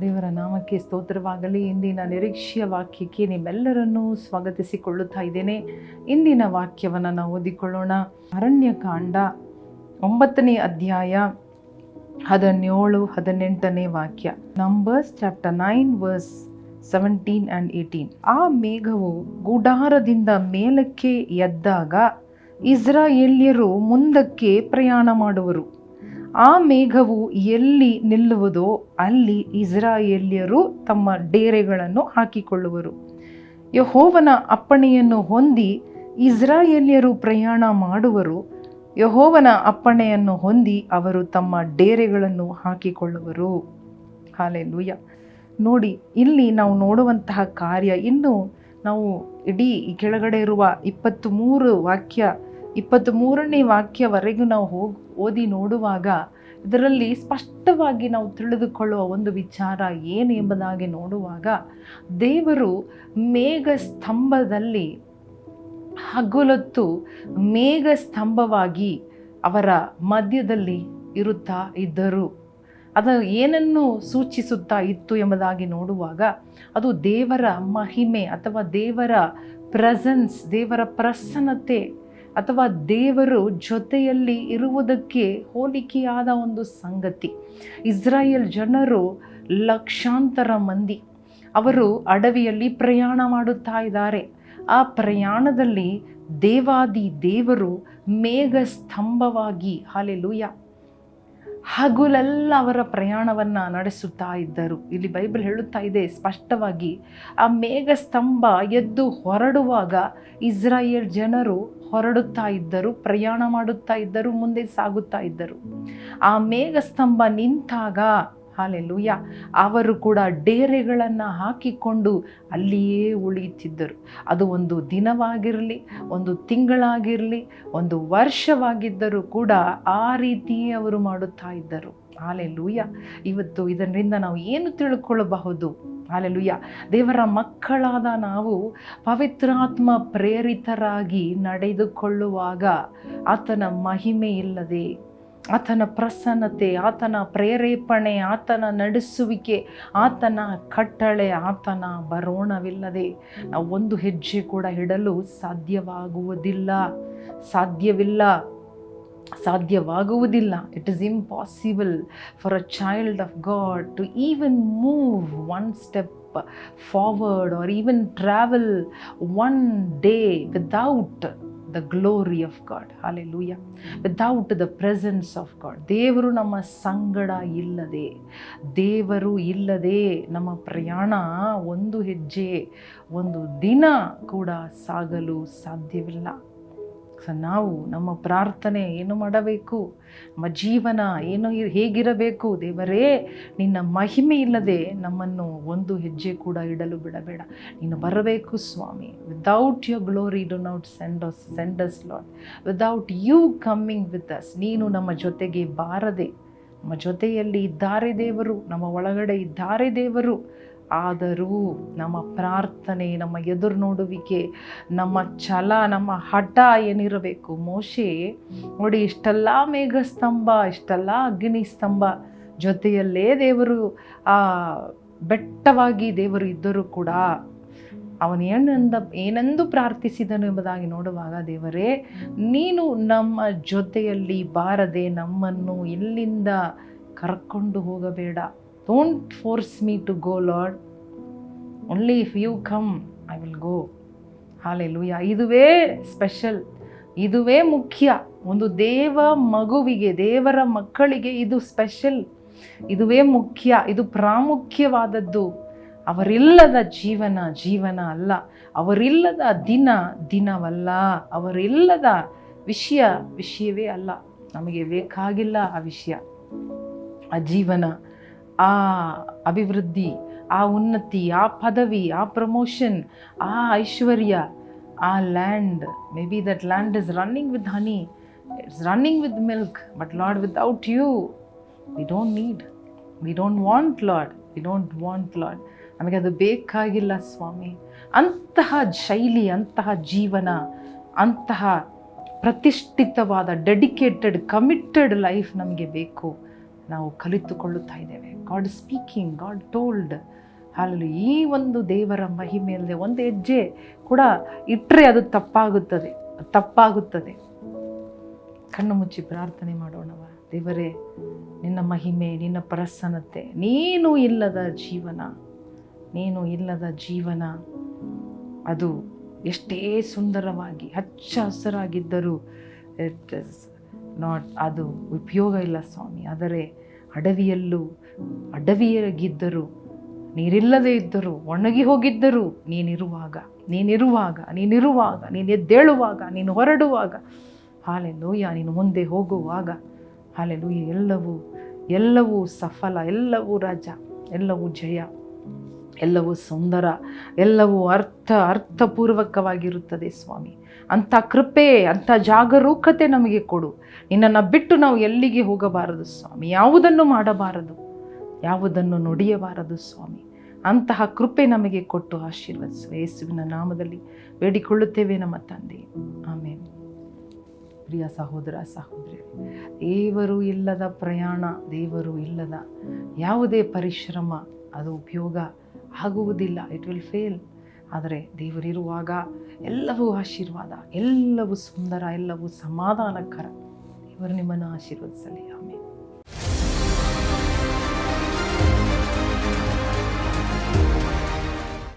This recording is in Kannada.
ದೇವರ ನಾಮಕ್ಕೆ ಸ್ತೋತ್ರವಾಗಲಿ. ಇಂದಿನ ನಿರೀಕ್ಷೆಯ ವಾಕ್ಯಕ್ಕೆ ನಿಮ್ಮೆಲ್ಲರನ್ನೂ ಸ್ವಾಗತಿಸಿಕೊಳ್ಳುತ್ತಾ ಇದ್ದೇನೆ. ಇಂದಿನ ವಾಕ್ಯವನ್ನು ನಾವು ಓದಿಕೊಳ್ಳೋಣ. ಅರಣ್ಯಕಾಂಡ ಒಂಬತ್ತನೇ ಅಧ್ಯಾಯ ಹದಿನೇಳು, ಹದಿನೆಂಟನೇ ವಾಕ್ಯ. Numbers chapter nine verse seventeen and eighteen ಆ ಮೇಘವು ಗುಡಾರದಿಂದ ಮೇಲಕ್ಕೆ ಎದ್ದಾಗ ಇಸ್ರಾಯೇಲ್ಯರು ಮುಂದಕ್ಕೆ ಪ್ರಯಾಣ ಮಾಡುವರು. ಆ ಮೇಘವು ಎಲ್ಲಿ ನಿಲ್ಲುವುದೋ ಅಲ್ಲಿ ಇಸ್ರಾಯೇಲ್ಯರು ತಮ್ಮ ಡೇರೆಗಳನ್ನು ಹಾಕಿಕೊಳ್ಳುವರು. ಯಹೋವನ ಅಪ್ಪಣೆಯನ್ನು ಹೊಂದಿ ಇಸ್ರಾಯೇಲ್ಯರು ಪ್ರಯಾಣ ಮಾಡುವರು. ಯಹೋವನ ಅಪ್ಪಣೆಯನ್ನು ಹೊಂದಿ ಅವರು ತಮ್ಮ ಡೇರೆಗಳನ್ನು ಹಾಕಿಕೊಳ್ಳುವರು. ಹಾಲೆಲೂಯ. ನೋಡಿ, ಇಲ್ಲಿ ನಾವು ನೋಡುವಂತಹ ಕಾರ್ಯ ಇನ್ನು ನಾವು ಇಡೀ ಕೆಳಗಡೆ ಇರುವ ಇಪ್ಪತ್ತು ಮೂರು ವಾಕ್ಯ ಇಪ್ಪತ್ತ್ ಮೂರನೇ ವಾಕ್ಯವರೆಗೂ ನಾವು ಹೋಗಿ, ಓದಿ ನೋಡುವಾಗ ಇದರಲ್ಲಿ ಸ್ಪಷ್ಟವಾಗಿ ನಾವು ತಿಳಿದುಕೊಳ್ಳುವ ಒಂದು ವಿಚಾರ ಏನು ಎಂಬುದಾಗಿ ನೋಡುವಾಗ ದೇವರು ಮೇಘ ಸ್ತಂಭದಲ್ಲಿ ಹಗುಲೊತ್ತು ಮೇಘ ಸ್ತಂಭವಾಗಿ ಅವರ ಮಧ್ಯದಲ್ಲಿ ಇರುತ್ತಾ ಇದ್ದರು. ಅದು ಏನನ್ನು ಸೂಚಿಸುತ್ತಾ ಇತ್ತು ಎಂಬುದಾಗಿ ನೋಡುವಾಗ ಅದು ದೇವರ ಮಹಿಮೆ ಅಥವಾ ದೇವರ ಪ್ರೆಸೆನ್ಸ್ ದೇವರ ಪ್ರಸನ್ನತೆ ಅಥವಾ ದೇವರು ಜೊತೆಯಲ್ಲಿ ಇರುವುದಕ್ಕೆ ಹೋಲಿಕೆಯಾದ ಒಂದು ಸಂಗತಿ. ಇಸ್ರಾಯೇಲ್ ಜನರು ಲಕ್ಷಾಂತರ ಮಂದಿ. ಅವರು ಅಡವಿಯಲ್ಲಿ ಪ್ರಯಾಣ ಮಾಡುತ್ತಾ ಇದ್ದಾರೆ. ಆ ಪ್ರಯಾಣದಲ್ಲಿ ದೇವಾದಿ ದೇವರು ಮೇಘ ಸ್ತಂಭವಾಗಿ ಹಾಲೆಲೂಯ ಹಗುಲೆಲ್ಲ ಅವರ ಪ್ರಯಾಣವನ್ನು ನಡೆಸುತ್ತಾ ಇದ್ದರು. ಇಲ್ಲಿ ಬೈಬಲ್ ಹೇಳುತ್ತಾ ಇದೆ ಸ್ಪಷ್ಟವಾಗಿ, ಆ ಮೇಘ ಸ್ತಂಭ ಎದ್ದು ಹೊರಡುವಾಗ ಇಸ್ರಾಯೇಲ್ ಜನರು ಹೊರಡುತ್ತಾ ಇದ್ದರು, ಪ್ರಯಾಣ ಮಾಡುತ್ತಾ ಇದ್ದರು, ಮುಂದೆ ಸಾಗುತ್ತಾ ಇದ್ದರು. ಆ ಮೇಘ ಸ್ತಂಭ ನಿಂತಾಗ ಹಾಲೆಲೂಯ. ಅವರು ಕೂಡ ಡೇರೆಗಳನ್ನು ಹಾಕಿಕೊಂಡು ಅಲ್ಲಿಯೇ ಉಳಿಯುತ್ತಿದ್ದರು. ಅದು ಒಂದು ದಿನವಾಗಿರಲಿ, ಒಂದು ತಿಂಗಳಾಗಿರಲಿ, ಒಂದು ವರ್ಷವಾಗಿದ್ದರೂ ಕೂಡ ಆ ರೀತಿಯೇ ಅವರು ಮಾಡುತ್ತಾ ಇದ್ದರು. ಹಾಲೆಲೂಯ. ಇವತ್ತು ಇದರಿಂದ ನಾವು ಏನು ತಿಳ್ಕೊಳ್ಳಬಹುದು ಹಾಲೆಲುಯ್ಯ ದೇವರ ಮಕ್ಕಳಾದ ನಾವು ಪವಿತ್ರಾತ್ಮ ಪ್ರೇರಿತರಾಗಿ ನಡೆದುಕೊಳ್ಳುವಾಗ ಆತನ ಮಹಿಮೆ ಇಲ್ಲದೆ ಆತನ ಪ್ರಸನ್ನತೆ, ಆತನ ಪ್ರೇರೇಪಣೆ, ಆತನ ನಡೆಸುವಿಕೆ, ಆತನ ಕಟ್ಟಳೆ, ಆತನ ಬರೋಣವಿಲ್ಲದೆ ನಾವು ಒಂದು ಹೆಜ್ಜೆ ಕೂಡ ಇಡಲು ಸಾಧ್ಯವಾಗುವುದಿಲ್ಲ. ಸಾಧ್ಯವಿಲ್ಲ. ಸಾಧ್ಯವಾಗುವುದಿಲ್ಲ. It is impossible for a child of God to even move one step forward or even travel one day without the glory of God hallelujah without the presence of God ದೇವರು ನಮ್ಮ ಸಂಗಡ ಇಲ್ಲದೆ, ದೇವರು ಇಲ್ಲದೆ ನಮ್ಮ ಪ್ರಯಾಣ ಒಂದು ಹೆಜ್ಜೆ, ಒಂದು ದಿನ ಕೂಡ ಸಾಗಲು ಸಾಧ್ಯವಿಲ್ಲ. ಸೊ ನಾವು ನಮ್ಮ ಪ್ರಾರ್ಥನೆ ಏನು ಮಾಡಬೇಕು? ನಮ್ಮ ಜೀವನ ಏನು ಹೇಗಿರಬೇಕು? ದೇವರೇ, ನಿನ್ನ ಮಹಿಮೆ ಇಲ್ಲದೆ ನಮ್ಮನ್ನು ಒಂದು ಹೆಜ್ಜೆ ಕೂಡ ಇಡಲು ಬಿಡಬೇಡ. ನೀನು ಬರಬೇಕು ಸ್ವಾಮಿ. Without your glory do not send us send us lord without you coming with us ನೀನು ನಮ್ಮ ಜೊತೆಗೆ ಬಾರದೆ, ನಮ್ಮ ಜೊತೆಯಲ್ಲಿ ಇದ್ದಾರೆ ದೇವರು, ನಮ್ಮ ಒಳಗಡೆ ಇದ್ದಾರೆ ದೇವರು. ಆದರೂ ನಮ್ಮ ಪ್ರಾರ್ಥನೆ, ನಮ್ಮ ಎದುರು ನೋಡುವಿಕೆ ನಮ್ಮ ಛಲ, ನಮ್ಮ ಹಠ ಏನಿರಬೇಕು? ಮೋಶೆ, ನೋಡಿ ಇಷ್ಟೆಲ್ಲ ಮೇಘಸ್ತಂಭ, ಇಷ್ಟೆಲ್ಲ ಅಗ್ನಿ ಸ್ತಂಭ ಜೊತೆಯಲ್ಲೇ ದೇವರು, ಆ ಬೆಟ್ಟವಾಗಿ ದೇವರು ಇದ್ದರೂ ಕೂಡ ಅವನು ಏನಂದ, ಏನೆಂದು ಪ್ರಾರ್ಥಿಸಿದನು ಎಂಬುದಾಗಿ ನೋಡುವಾಗ ದೇವರೇ, ನೀನು ನಮ್ಮ ಜೊತೆಯಲ್ಲಿ ಬಾರದೆ ನಮ್ಮನ್ನು ಇಲ್ಲಿಂದ ಕರ್ಕೊಂಡು ಹೋಗಬೇಡ. Don't force me to go lord only if you come I will go hallelujah ಇದುವೇ ಸ್ಪೆಷಲ್ ಇದುವೇ ಮುಖ್ಯ ಒಂದು ದೇವ ಮಗುವಿಗೆ, ದೇವರ ಮಕ್ಕಳಿಗೆ ಇದು ಸ್ಪೆಷಲ್ ಇದುವೇ ಮುಖ್ಯ. ಇದು ಪ್ರಾಮುಖ್ಯವಾದದ್ದು. ಅವರಿಲ್ಲದ ಜೀವನ ಜೀವನ ಅಲ್ಲ. ಅವರಿಲ್ಲದ ದಿನ, ದಿನವಲ್ಲ. ಅವರಿಲ್ಲದ ವಿಷಯ, ವಿಷಯವೇ ಅಲ್ಲ. ನಮಗೆ ಬೇಕಾಗಿಲ್ಲ ಆ ವಿಷಯ. ಆ ಜೀವನ. ಆ ಅಭಿವೃದ್ಧಿ, ಆ ಉನ್ನತಿ, ಆ ಪದವಿ, ಆ ಪ್ರಮೋಷನ್ ಆ ಐಶ್ವರ್ಯ, ಆ land may be that land is running with honey it's running with milk but lord without you we don't need we don't want lord we don't want lord ನಮಗೆ ಅದು ಬೇಕಾಗಿಲ್ಲ, ಸ್ವಾಮಿ. ಅಂತಹ ಶೈಲಿ, ಅಂತಹ ಜೀವನ, ಅಂತಹ ಪ್ರತಿಷ್ಠಿತವಾದ ಡೆಡಿಕೇಟೆಡ್ ಕಮಿಟೆಡ್ ಲೈಫ್ ನಮಗೆ ಬೇಕು. ನಾವು ಕಲಿತುಕೊಳ್ಳುತ್ತಾ ಇದ್ದೇವೆ. ಗಾಡ್ ಸ್ಪೀಕಿಂಗ್ ಗಾಡ್ ಟೋಲ್ಡ್ ಅಲ್ಲಿ ಈ ಒಂದು ದೇವರ ಮಹಿಮೆಯಲ್ಲದೆ ಒಂದು ಹೆಜ್ಜೆ ಕೂಡ ಇಟ್ಟರೆ ಅದು ತಪ್ಪಾಗುತ್ತದೆ ತಪ್ಪಾಗುತ್ತದೆ. ಕಣ್ಣು ಮುಚ್ಚಿ ಪ್ರಾರ್ಥನೆ ಮಾಡೋಣವ ದೇವರೇ, ನಿನ್ನ ಮಹಿಮೆ, ನಿನ್ನ ಪ್ರಸನ್ನತೆ, ನೀನು ಇಲ್ಲದ ಜೀವನ, ನೀನು ಇಲ್ಲದ ಜೀವನ, ಅದು ಎಷ್ಟೇ ಸುಂದರವಾಗಿ ಹಚ್ಚ ಹಸಿರಾಗಿದ್ದರೂ ನಾಟ್ ಅದು ಉಪಯೋಗ ಇಲ್ಲ ಸ್ವಾಮಿ. ಆದರೆ ಅಡವಿಯಲ್ಲೂ ಅಡವಿಯಾಗಿದ್ದರು ನೀರಿಲ್ಲದೆ ಇದ್ದರು, ಒಣಗಿ ಹೋಗಿದ್ದರು ನೀನಿರುವಾಗ ನೀನಿರುವಾಗ ನೀನಿರುವಾಗ ನೀನು ಎದ್ದೇಳುವಾಗ ನೀನು ಹೊರಡುವಾಗ ಹಾಲೆ ಲೋಯ ನೀನು ಮುಂದೆ ಹೋಗುವಾಗ ಹಾಲೆ ಲೋಯ ಎಲ್ಲವೂ ಎಲ್ಲವೂ ಸಫಲ, ಎಲ್ಲವೂ ರಜ, ಎಲ್ಲವೂ ಜಯ. ಎಲ್ಲವೂ ಸುಂದರ, ಎಲ್ಲವೂ ಅರ್ಥ, ಅರ್ಥಪೂರ್ವಕವಾಗಿರುತ್ತದೆ ಸ್ವಾಮಿ. ಅಂಥ ಕೃಪೆ, ಅಂಥ ಜಾಗರೂಕತೆ ನಮಗೆ ಕೊಡು. ನಿನ್ನನ್ನು ಬಿಟ್ಟು ನಾವು ಎಲ್ಲಿಗೆ ಹೋಗಬಾರದು ಸ್ವಾಮಿ? ಯಾವುದನ್ನು ಮಾಡಬಾರದು? ಯಾವುದನ್ನು ನುಡಿಯಬಾರದು ಸ್ವಾಮಿ? ಅಂತಹ ಕೃಪೆ ನಮಗೆ ಕೊಟ್ಟು ಆಶೀರ್ವದಿಸುವ ಯೇಸುವಿನ ನಾಮದಲ್ಲಿ ಬೇಡಿಕೊಳ್ಳುತ್ತೇವೆ ನಮ್ಮ ತಂದೆ. ಆಮೇಲೆ ಪ್ರಿಯ ಸಹೋದರ ಸಹೋದರಿ ದೇವರು ಇಲ್ಲದ ಪ್ರಯಾಣ, ದೇವರು ಇಲ್ಲದ ಯಾವುದೇ ಪರಿಶ್ರಮ, ಅದು ಉಪಯೋಗ. ಆಗುವುದಿಲ್ಲ. ಇಟ್ ವಿಲ್ ಫೇಲ್ ಆದರೆ ದೇವರಿರುವಾಗ ಎಲ್ಲವೂ ಆಶೀರ್ವಾದ, ಎಲ್ಲವೂ ಸುಂದರ, ಎಲ್ಲವೂ ಸಮಾಧಾನಕರ. ದೇವರು ನಿಮ್ಮನ್ನು ಆಶೀರ್ವದಿಸಲಿ. ಆಮೇಲೆ